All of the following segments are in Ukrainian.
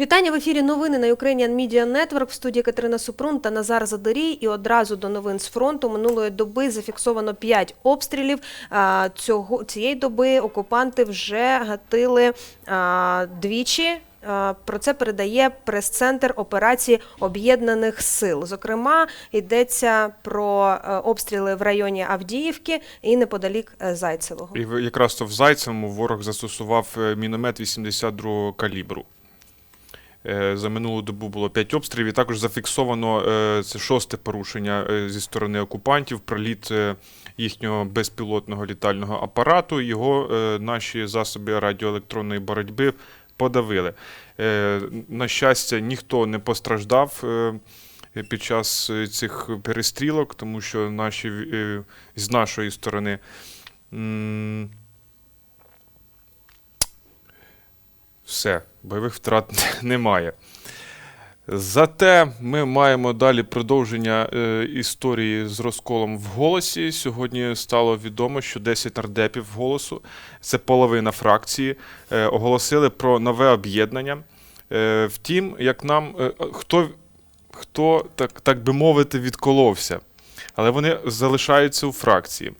Вітання в ефірі. Новини на Ukrainian Media Network в студії Катерина Супрун та Назар Задорій. І одразу до новин з фронту минулої доби зафіксовано 5 обстрілів. Цього цієї доби окупанти вже гатили двічі. Про це передає прес-центр операції Об'єднаних сил. Зокрема, йдеться про е, обстріли в районі Авдіївки і неподалік е, Зайцевого. І якраз то в Зайцевому ворог застосував е, міномет 82-го калібру. Е, За минулу добу було 5 обстрілів. Також зафіксовано е, це шосте порушення е, зі сторони окупантів, проліт їхнього безпілотного літального апарату. Його наші засоби радіоелектронної боротьби подавили. На щастя, ніхто не постраждав. Під час цих перестрілок, тому що наші з нашої сторони все, бойових втрат немає. Зате ми маємо далі продовження е, історії з розколом в голосі. Сьогодні стало відомо, що 10 нардепів голосу, це половина фракції, е, оголосили про нове об'єднання. Е, втім, як нам е, хто, хто так, так би мовити, відколовся. Але вони залишаються у фракції.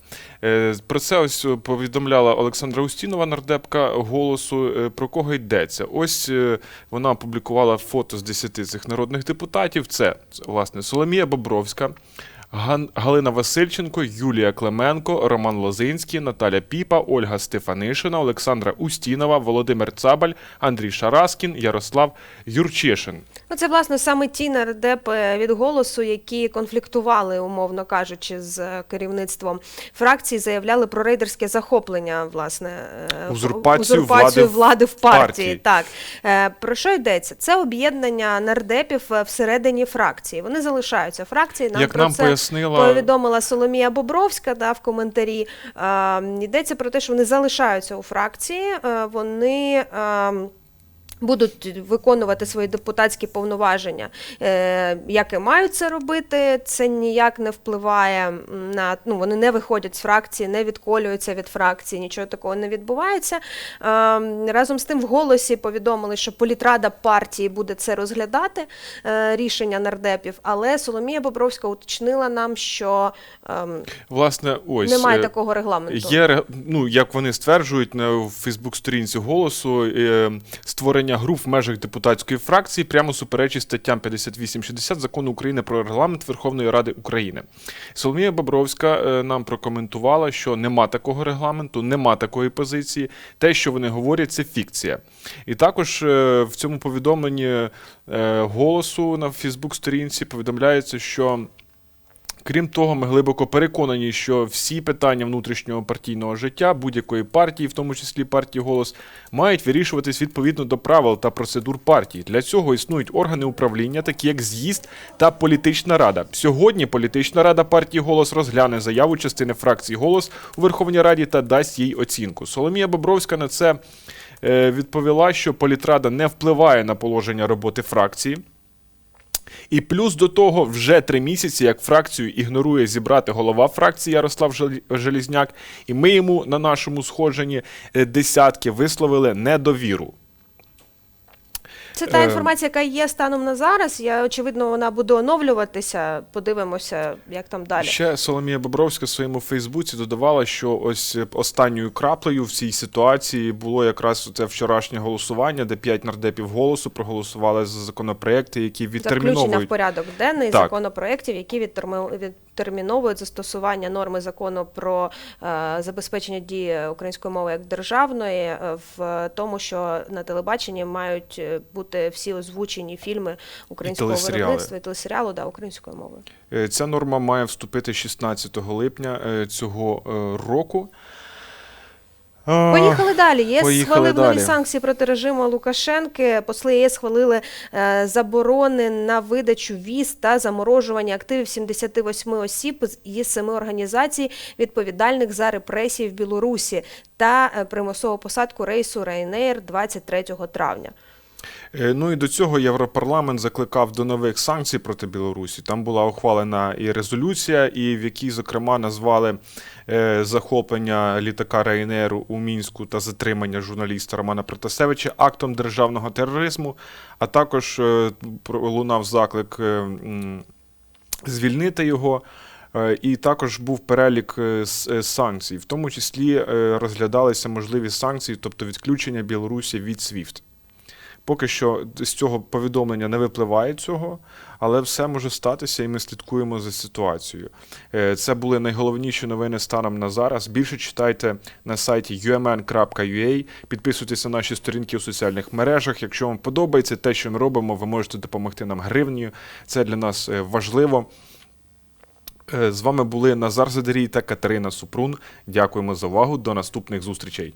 Е, Про це ось повідомляла Олександра Устінова, нардепка голосу. Е, Про кого йдеться? Ось е, вона опублікувала фото з 10 цих народних депутатів. Це, власне Соломія Бобровська, Галина Васильченко, Юлія Клименко, Роман Лозинський, Наталя Піпа, Ольга Стефанишина, Олександра Устінова, Володимир Цабаль, Андрій Шараскін, Ярослав Юрчишин. Ну, це власне саме ті нардепи від голосу, які конфліктували, умовно кажучи, з керівництвом фракції, заявляли про рейдерське захоплення, власне, е, Узурпацію узурпацію влади в влади в партії. партії. Так Е, про що йдеться? Це об'єднання нардепів е, всередині фракції. Вони залишаються фракції. Нам Як про нам це пояснила повідомила Соломія Бобровська да, в коментарі. Е, йдеться про те, що вони залишаються у фракції. Е, вони. е, Будуть виконувати свої депутатські повноваження, е, як і мають це робити. Це ніяк не впливає на ну вони не виходять з фракції, не відколюються від фракції, нічого такого не відбувається. Е, разом з тим, в голосі повідомили, що політрада партії буде це розглядати е, рішення нардепів. Але Соломія Бобровська уточнила нам, що ем, власне ось немає такого регламенту. Є ну, як вони стверджують на Фейсбук-сторінці голосу, е, створення груп в межах депутатської фракції прямо суперечить статтям 58-60 закону України про регламент Верховної Ради України. Соломія Бобровська е, нам прокоментувала, що нема такого регламенту, нема такої позиції. Те, що вони говорять, це фікція. І також е, в цьому повідомленні е, голосу на Фейсбук-сторінці повідомляється, що. Крім того, ми глибоко переконані, що всі питання внутрішнього партійного життя будь-якої партії, в тому числі партії голос, мають вирішуватись відповідно до правил та процедур партії. Для цього існують органи управління, такі як з'їзд та політична рада. Сьогодні політична рада партії голос розгляне заяву частини фракції голос у Верховній Раді та дасть їй оцінку. Соломія Бобровська на це е, відповіла, що політрада не впливає на положення роботи фракції. І плюс до того, вже три місяці, як фракцію ігнорує зібрати голова фракції Ярослав Желізняк, і ми йому на нашому сходженні е, десятки висловили недовіру. Це та Е, інформація, яка є станом на зараз. Я очевидно, вона буде оновлюватися. Подивимося, як там далі. Ще Соломія Бобровська в своєму Фейсбуці додавала, що ось останньою краплею в цій ситуації було якраз це вчорашнє голосування, де п'ять нардепів голосу проголосували за законопроекти, які Це включення в порядок денний Так. законопроєктів, які відтерми- відтерміновують застосування норми закону про е, забезпечення дії української мови як державної, е, в тому, що на телебаченні мають е, бути всі озвучені фільми українського і виробництва і телесеріалу да, українською мовою. Е, Ця норма має вступити 16 липня цього року. Поїхали далі. ЄС поїхали схвалив нові санкції проти режиму Лукашенки. Посли ЄС схвалили е, заборони на видачу віз та заморожування активів 78 осіб із семи організацій, відповідальних за репресії в Білорусі та е, примусову посадку рейсу Ryanair 23 травня. Е, Ну і до цього Європарламент закликав до нових санкцій проти Білорусі. Там була ухвалена і резолюція, і в якій, зокрема, назвали е, захоплення літака Ryanair у мінську та затримання журналіста Романа Протасевича актом державного тероризму. А також е, пролунав заклик звільнити його. І також був перелік санкцій, в тому числі розглядалися можливі санкції, тобто відключення Білорусі від SWIFT. Поки що з цього повідомлення не випливає цього, але все може статися, і ми слідкуємо за ситуацією. Е, Це були найголовніші новини станом на зараз. Більше читайте на сайті umn.ua, підписуйтесь на наші сторінки у соціальних мережах. Якщо вам подобається те, що ми робимо, ви можете допомогти нам гривнею. Це для нас е, важливо. Е, З вами були Назар Задарій та Катерина Супрун. Дякуємо за увагу. До наступних зустрічей.